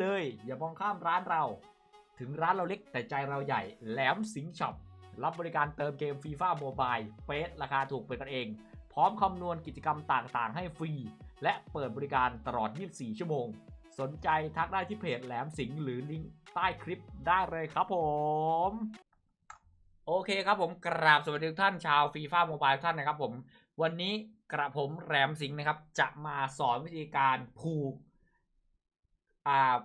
เลย อย่ามองข้ามร้านเรา ถึงร้านเราเล็กแต่ใจเราใหญ่ แหลมสิงช็อป รับบริการเติมเกมฟีฟ่าโมบายเฟสราคาถูกเป็นกันเอง พร้อมคำนวณกิจกรรมต่างๆ ให้ฟรี และเปิดบริการตลอด 24 ชั่วโมง สนใจทักได้ที่เพจแหลมสิงหรือลิงก์ใต้คลิปได้เลยครับผมโอเคครับผมกราบสวัสดีทุกท่านชาวฟีฟ่าโมบายท่านนะครับผม วันนี้กระผมแหลมสิงห์นะครับ จะมาสอนวิธีการผูก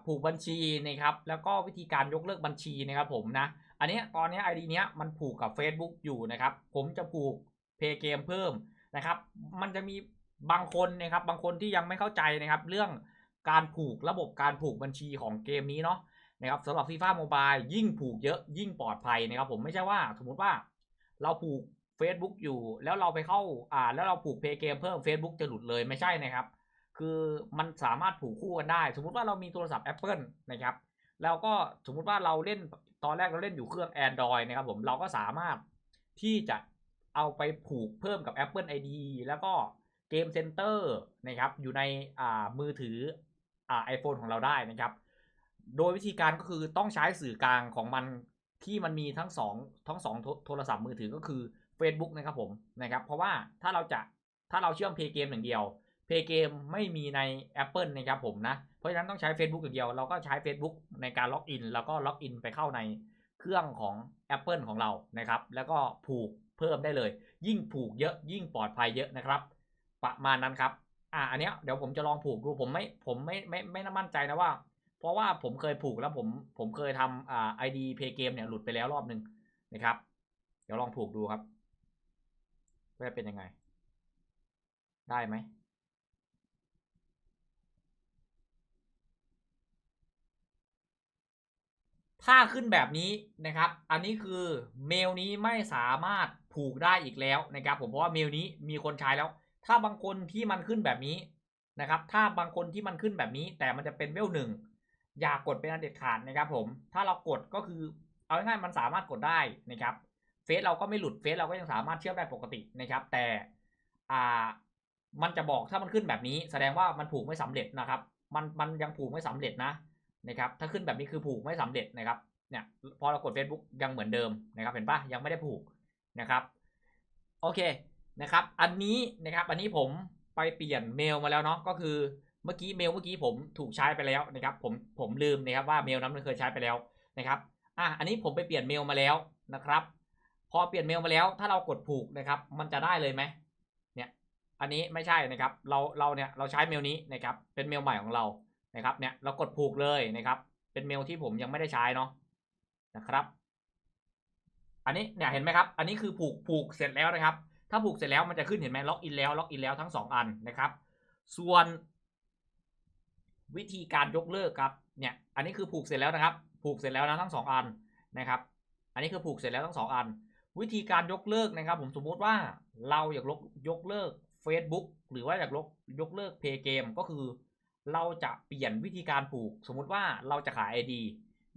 ผูกบัญชีนะครับแล้วก็วิธีการยกเลิกบัญชีนะครับผมนะอันนี้ตอนนี้ไอดีเนี้ยมันผูกกับ Facebook อยู่นะครับผมจะผูกเพย์เกมเพิ่มนะครับมันจะมีบางคนนะครับบางคนที่ยังไม่เข้าใจนะครับเรื่องการผูกระบบการผูกบัญชีของเกมนี้เนาะนะครับสำหรับฟีฟ่าโมบายยิ่งผูกเยอะยิ่งปลอดภัยนะครับผมไม่ใช่ว่าสมมุติว่าเราผูก Facebook อยู่แล้วเราไปเข้าอ่าแล้วเราผูกเพย์เกมเพิ่ม Facebook จะหลุดเลยไม่ใช่นะครับ คือมันสามารถผูกคู่กันได้ สมมุติว่าเรามีโทรศัพท์ Apple นะครับ แล้วก็สมมุติว่าเราเล่นตอนแรกเราเล่นอยู่เครื่อง Android นะครับผมเราก็สามารถที่จะเอาไปผูกเพิ่มกับ Apple ID แล้วก็เกมเซ็นเตอร์นะครับอยู่ในอ่ามือถืออ่า iPhone ของเราได้นะครับ โดยวิธีการก็คือต้องใช้สื่อกลางของมันที่มันมีทั้งสองทั้งสองโทโทรศัพท์มือถือก็คือ Facebook นะครับผมนะครับ เพราะว่าถ้าเราจะถ้าเราเชื่อมเพย์เกมอย่างเดียว เพย์เกมไม่มีใน Apple นะครับผมนะ เพราะฉะนั้นต้องใช้ Facebook อย่างเดียว เราก็ใช้ Facebook ในการล็อกอิน แล้วก็ล็อกอินไปเข้าในเครื่องของ Apple ของเรานะครับ แล้วก็ผูกเพิ่มได้เลย ยิ่งผูกเยอะยิ่งปลอดภัยเยอะนะครับ ประมาณนั้นครับ อ่าอันเนี้ยเดี๋ยวผมจะลองผูกดูผมไม่ผมไม่ไม่ไม่ไม่มั่นใจนะว่า เพราะว่าผมเคยผูกแล้วผมผมเคยทำอ่า ID Play Game เนี่ยหลุดไปแล้วรอบหนึ่งนะครับ เดี๋ยวลองผูกดูครับว่าจะเป็นยังไง ได้ไหม ถ้าขึ้นแบบนี้นะครับ อันนี้คือเมลนี้ไม่สามารถผูกได้อีกแล้วนะครับ ผมเพราะว่าเมลนี้มีคนใช้แล้ว ถ้าบางคนที่มันขึ้นแบบนี้นะครับ ถ้าบางคนที่มันขึ้นแบบนี้ แต่มันจะเป็นเวลหนึ่งอย่ากกดเป็นอันเด็ดขาดนะครับ ผม ถ้าเรากดก็คือ เอาง่ายๆมันสามารถกดได้นะครับ เฟซเราก็ไม่หลุดเฟซเราก็ยังสามารถเชื่อมได้ปกตินะครับ แต่อ่ามันจะบอกถ้ามันขึ้นแบบนี้ แสดงว่ามันผูกไม่สำเร็จนะครับ มันมันยังผูกไม่สำเร็จนะ นะครับถ้าขึ้นแบบนี้คือผูกไม่สำเร็จนะครับเนี่ยพอเรากด Facebook ยังเหมือนเดิมนะครับ เห็นปะยังไม่ได้ผูกนะครับโอเคนะครับ อันนี้นะครับอันนี้ผมไปเปลี่ยนเมลมาแล้วเนาะก็คือเมื่อกี้เมลเมื่อกี้ผมถูกใช้ไปแล้วนะครับ ผมผมลืมนะครับว่าเมลนั้นมันเคยใช้ไปแล้วนะครับอะอันนี้ผมไปเปลี่ยนเมลมาแล้วนะครับ พอเปลี่ยนเมลมาแล้ว ถ้าเรากดผูกนะครับ มันจะได้เลยไหมเนี่ย อันนี้ไม่ใช่นะครับ เราเราเนี่ยเราใช้เมลนี้นะครับ เป็นเมลใหม่ของเรา นะครับเนี่ยเรากดผูกเลยนะครับ เป็นเมลที่ผมยังไม่ได้ใช้เนาะนะครับ อันนี้เนี่ยเห็นไหมครับ อันนี้คือผูกผูกเสร็จแล้วนะครับ ถ้าผูกเสร็จแล้วมันจะขึ้นเห็นไหมล็อกอินแล้วล็อกอินแล้วทั้งสองอันนะครับ ส่วนวิธีการยกเลิกครับเนี่ยอันนี้คือผูกเสร็จแล้วนะครับ ผูกเสร็จแล้วนะทั้งสองอันนะครับ อันนี้คือผูกเสร็จแล้วทั้งสองอัน วิธีการยกเลิกนะครับ ผมสมมติว่าเราอยากลกยกเลิก Facebook หรือว่าอยากลกยกเลิกเพย์เกมก็คือ เราจะเปลี่ยนวิธีการผูก สมมุติว่าเราจะขาย ID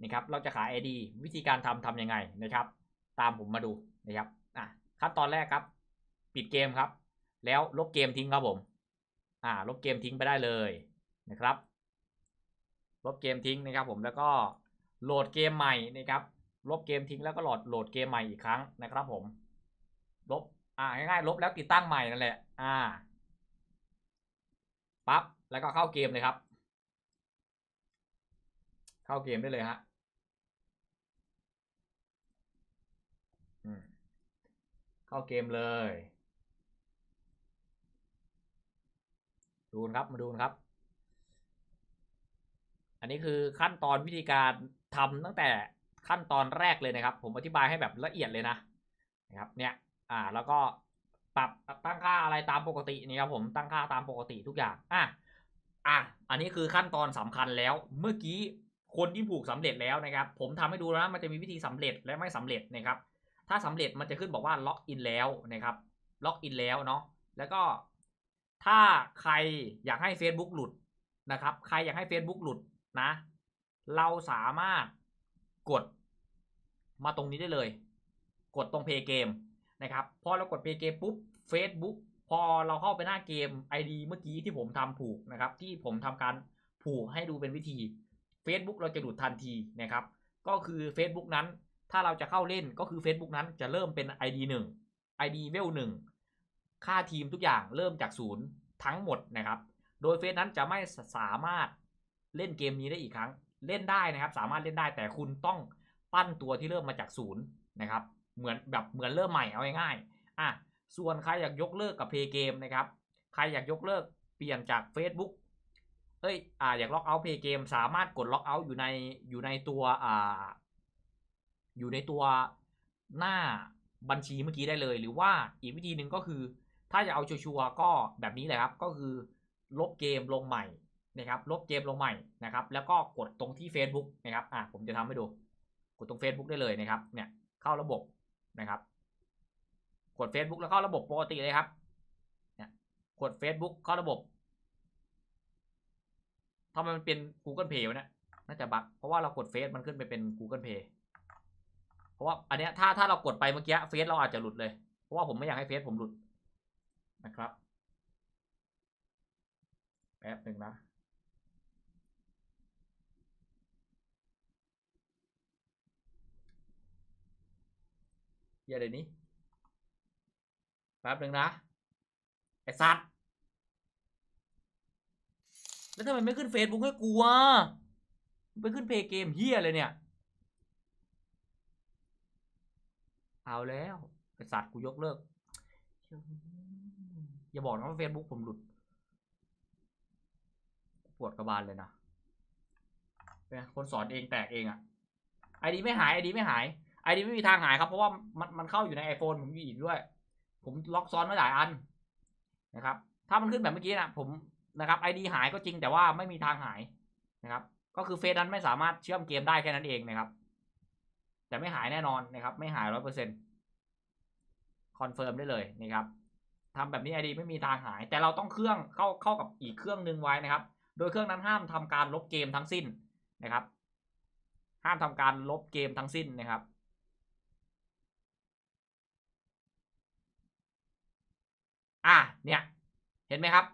นะครับ เราจะขาย ID วิธีการทำทำยังไงนะครับ ตามผมมาดูนะครับอะขั้นตอนแรกครับ ปิดเกมครับ แล้วลบเกมทิ้งครับผมอ่าลบเกมทิ้งไปได้เลยนะครับ ลบเกมทิ้งนะครับ ผมแล้วก็โหลดเกมใหม่นะครับ ลบเกมทิ้งแล้วก็โหลดโหลดเกมใหม่อีกครั้งนะครับ ผม ลบอ่าง่ายๆลบแล้วติดตั้งใหม่นั่นแหละ อ่าปั๊บ แล้วก็เข้าเกมเลยครับ เข้าเกมได้เลยฮะเข้าเกมเลย ดูนะครับมาดูนะครับ อันนี้คือขั้นตอนวิธีการทำตั้งแต่ขั้นตอนแรกเลยนะครับ ผมอธิบายให้แบบละเอียดเลยนะนะครับ เนี่ย อ่า แล้วก็ปรับตั้งค่าอะไรตามปกตินี่ครับผมตั้งค่าตามปกติทุกอย่าง อะ อะอันนี้คือขั้นตอนสำคัญแล้ว เมื่อกี้คนที่ผูกสำเร็จแล้วนะครับ ผมทำให้ดูแล้วนะมันจะมีวิธีสำเร็จและไม่สำเร็จนะครับ ถ้าสำเร็จมันจะขึ้นบอกว่าล็อกอินแล้วนะครับล็อกอินแล้วเนาะแล้วก็ถ้าใครอยากให้ Facebook หลุดนะครับ ใครอยากให้ Facebook หลุดนะ เราสามารถกดมาตรงนี้ได้เลย กดตรงเพย์เกมนะครับพอเรากดเพย์เกมปุ๊บ Facebook พอเราเข้าไปหน้าเกม ID เมื่อกี้ที่ผมทำผูกนะครับ ที่ผมทำการผูกให้ดูเป็นวิธี Facebook เราจะหลุดทันทีนะครับ ก็คือ Facebook นั้น ถ้าเราจะเข้าเล่นก็คือ Facebook นั้นจะเริ่มเป็น ID 1 ID เวล1ค่าทีมทุกอย่างเริ่มจากศูนย์ทั้งหมดนะครับ โดยเฟซนั้นจะไม่สามารถเล่นเกมนี้ได้อีกครั้ง เล่นได้นะครับ สามารถเล่นได้แต่คุณต้องปั้นตัวที่เริ่มมาจากศูนย์นะครับ เหมือนแบบเหมือนเริ่มใหม่เอาง่ายๆอะ ส่วนใครอยากยกเลิกกับเพย์เกมนะครับ ใครอยากยกเลิกเปลี่ยนจาก Facebook เอ้ยอ่าอยากล็อกเอาท์เพย์เกมสามารถกดล็อกเอาท์อยู่ในอยู่ในตัวอ่าอยู่ในตัวหน้าบัญชีเมื่อกี้ได้เลย หรือว่าอีกวิธีหนึ่งก็คือ ถ้าจะเอาชัวร์ก็แบบนี้เลยครับ ก็คือลบเกมลงใหม่นะครับ ลบเกมลงใหม่นะครับ แล้วก็กดตรงที่ Facebook นะครับ อะผมจะทำให้ดู กดตรง Facebook ได้เลยนะครับ เนี่ยเข้าระบบนะครับ กด Facebook แล้วเข้าระบบปกติเลยครับเนี่ยกด Facebook เข้าระบบทำไมมันเป็น Google Pay วะเนี่ยน่าจะบั๊กเพราะว่าเรากดเฟซมันขึ้นไปเป็น Google Pay เพราะว่าอันเนี้ยถ้าถ้าเรากดไปเมื่อกี้เฟซเราอาจจะหลุดเลย เพราะว่าผมไม่อยากให้เฟซผมหลุดนะครับแป๊บหนึ่งนะเดี๋ยวเดี๋ยวนี้ แป๊บหนึ่งนะ ไอ้สัตว์ แล้วทำไมไม่ขึ้น Facebook ให้กูวะไปขึ้นเพย์เกมเฮียเลยเนี่ย เอาแล้ว ไอสัตว์กูยกเลิก อย่าบอกนะว่า Facebook ผมหลุด ปวดกระบาลเลยนะเป็นคนสอนเองแตกเองอะไอดีไม่หายไอดีไม่หายไอดีไม่มีทางหายครับ เพราะว่ามันมันเข้าอยู่ใน iPhone ผมอยู่อีกด้วย ผมล็อกซ้อนไว้หลายอันนะครับ ถ้ามันขึ้นแบบเมื่อกี้นะผมนะครับไอดีหายก็จริงแต่ว่าไม่มีทางหายนะครับ ก็คือเฟซนั้นไม่สามารถเชื่อมเกมได้แค่นั้นเองนะครับ แต่ไม่หายแน่นอนนะครับ ไม่หายร้อยเปอร์เซ็นต์คอนเฟิร์มได้เลยนะครับทำแบบนี้ไอดีไม่มีทางหาย แต่เราต้องเครื่องเข้าเข้ากับอีกเครื่องหนึ่งไว้นะครับ โดยเครื่องนั้นห้ามทำการลบเกมทั้งสิ้นนะครับ ห้ามทำการลบเกมทั้งสิ้นนะครับ อะเนี่ย เห็นไหมครับ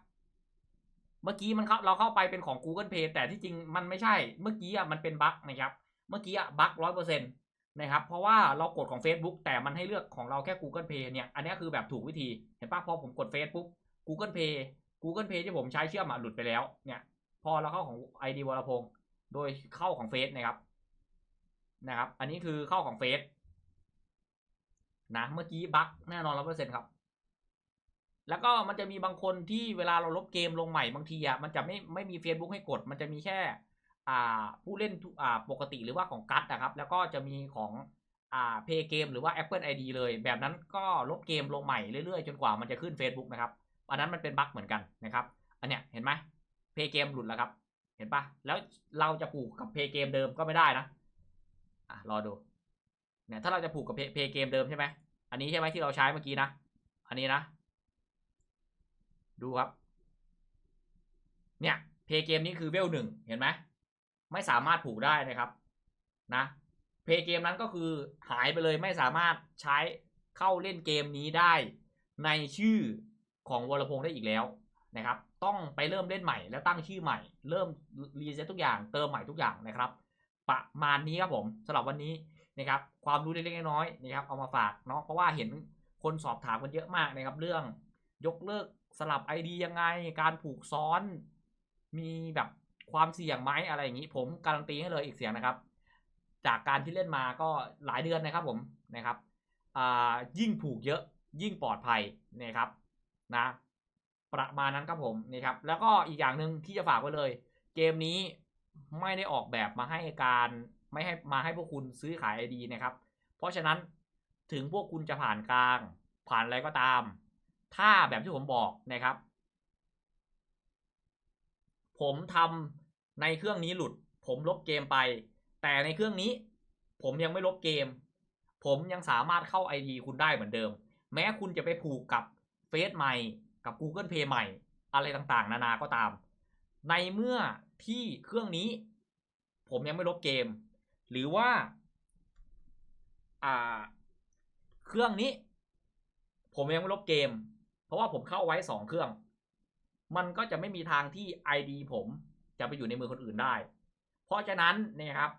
เมื่อกี้มันเข้าเราเข้าไปเป็นของ Google Pay แต่ที่จริงมันไม่ใช่ เมื่อกี้อะมันเป็นบั๊กนะครับ เมื่อกี้อะบั๊กร้อยเปอร์เซ็นต์นะครับ เพราะว่าเรากดของ Facebook แต่มันให้เลือกของเราแค่ Google Pay เนี่ย อันนี้คือแบบถูกวิธี เห็นปะพอผมกด Facebook Google Pay Google Pay ที่ผมใช้เชื่อมอะหลุดไปแล้ว เนี่ย พอเราเข้าของ ID วรพงศ์โดยเข้าของเฟซนะครับ นะครับ อันนี้คือเข้าของเฟซนะ เมื่อกี้บั๊กแน่นอนร้อยเปอร์เซ็นต์ครับ แล้วก็มันจะมีบางคนที่เวลาเราลบเกมลงใหม่บางทีอะมันจะไม่ไม่มี Facebook ให้กด มันจะมีแค่ อ่าผู้เล่นอ่าปกติหรือว่าของกัตนะครับ แล้วก็จะมีของอ่าเพย์เกมหรือว่า Apple ID เลย แบบนั้นก็ลบเกมลงใหม่เรื่อยๆ จนกว่ามันจะขึ้น Facebook นะครับอันนั้นมันเป็นบั๊กเหมือนกันนะครับ อันเนี้ยเห็นไหมเพย์เกมหลุดแล้วครับ เห็นปะแล้วเราจะผูกกับเพย์เกมเดิมก็ไม่ได้นะอะรอดูเนี่ยถ้าเราจะผูกกับเพย์เกมเดิมใช่ไหมอันนี้ใช่ไหมที่เราใช้เมื่อกี้นะ อันนี้นะ ดูครับ เนี่ย เพย์เกมนี้คือเวลหนึ่งเห็นไหมไม่สามารถผูกได้นะครับ นะ เพย์เกมนั้นก็คือหายไปเลยไม่สามารถใช้เข้าเล่นเกมนี้ได้ในชื่อของวรพงษ์ได้อีกแล้วนะครับ ต้องไปเริ่มเล่นใหม่แล้วตั้งชื่อใหม่ เริ่มรีเซ็ตทุกอย่างเติมใหม่ทุกอย่างนะครับ ประมาณนี้ครับผมสำหรับวันนี้นะครับ ความรู้เล็กๆน้อยๆนะครับเอามาฝากเนาะเพราะว่าเห็นคนสอบถามกันเยอะมากนะครับ เรื่องยกเลิก สลับ ID ยังไง การผูกซ้อนมีแบบความเสี่ยงไหมอะไรอย่างนี้ ผมการันตีให้เลยอีกเสียงนะครับ จากการที่เล่นมาก็หลายเดือนนะครับผมนะครับยิ่งผูกเยอะยิ่งปลอดภัยนะครับนะประมาณนั้นครับผมนี่ครับ แล้วก็อีกอย่างหนึ่งที่จะฝากไว้เลย เกมนี้ไม่ได้ออกแบบมาให้การไม่ให้มาให้พวกคุณซื้อขายไอดีนะครับ เพราะฉะนั้นถึงพวกคุณจะผ่านกลาง ผ่านอะไรก็ตาม ถ้าแบบที่ผมบอกนะครับ ผมทำในเครื่องนี้หลุด ผมลบเกมไป แต่ในเครื่องนี้ ผมยังไม่ลบเกม ผมยังสามารถเข้า ID คุณได้เหมือนเดิม แม้คุณจะไปผูกกับเฟซใหม่กับ Google Pay ใหม่ อะไรต่างๆ นานาก็ตาม ในเมื่อที่เครื่องนี้ ผมยังไม่ลบเกม หรือว่าอ่าเครื่องนี้ ผมยังไม่ลบเกม เพราะว่าผมเข้าไว้สองเครื่อง มันก็จะไม่มีทางที่ ID ผมจะไปอยู่ในมือคนอื่นได้ เพราะฉะนั้นเนี่ยครับ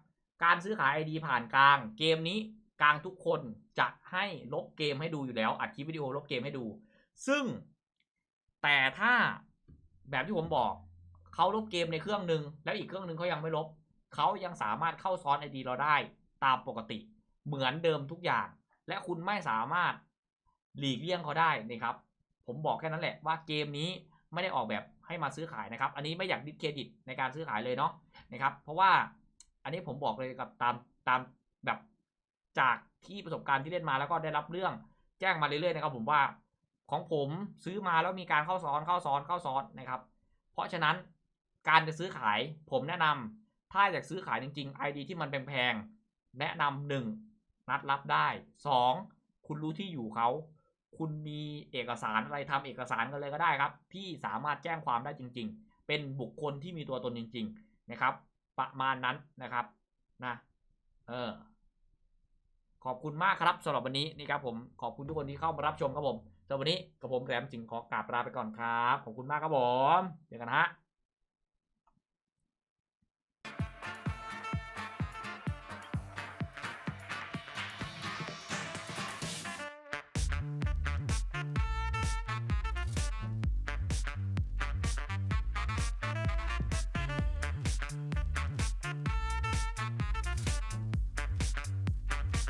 การซื้อขาย ID ผ่านกลาง เกมนี้กลางทุกคนจะให้ลบเกมให้ดูอยู่แล้ว อัดคลิปวิดีโอลบเกมให้ดู ซึ่งแต่ถ้าแบบที่ผมบอกเขาลบเกมในเครื่องหนึ่งแล้วอีกเครื่องหนึ่งเขายังไม่ลบเขายังสามารถเข้าซ้อน ID เราได้ตามปกติเหมือนเดิมทุกอย่าง และคุณไม่สามารถหลีกเลี่ยงเขาได้นะครับ ผมบอกแค่นั้นแหละว่าเกมนี้ไม่ได้ออกแบบให้มาซื้อขายนะครับ อันนี้ไม่อยากดิสเครดิตในการซื้อขายเลยเนาะนะครับ เพราะว่าอันนี้ผมบอกเลยกับตามตามแบบจากที่ประสบการณ์ที่เล่นมาแล้วก็ได้รับเรื่องแจ้งมาเรื่อยๆนะครับผมว่าของผมซื้อมาแล้วมีการเข้าซ้อนเข้าซ้อนเข้าซ้อนนะครับ เพราะฉะนั้นการจะซื้อขายผมแนะนำถ้าอยากซื้อขายจริงๆ ID ที่มันแพงๆแนะนำหนึ่งนัดรับได้สองคุณรู้ที่อยู่เขา คุณมีเอกสารอะไรทำเอกสารกันเลยก็ได้ครับ ที่สามารถแจ้งความได้จริง ๆ เป็นบุคคลที่มีตัวตนจริง ๆนะครับ ประมาณนั้นนะครับนะเออขอบคุณมากครับสำหรับวันนี้นี่ครับผมขอบคุณทุกคนที่เข้ามารับชมครับผมสำหรับวันนี้กับผมแรมสิงขอกราบลาไปก่อนครับ ขอบคุณมากครับผมเจอกันฮะ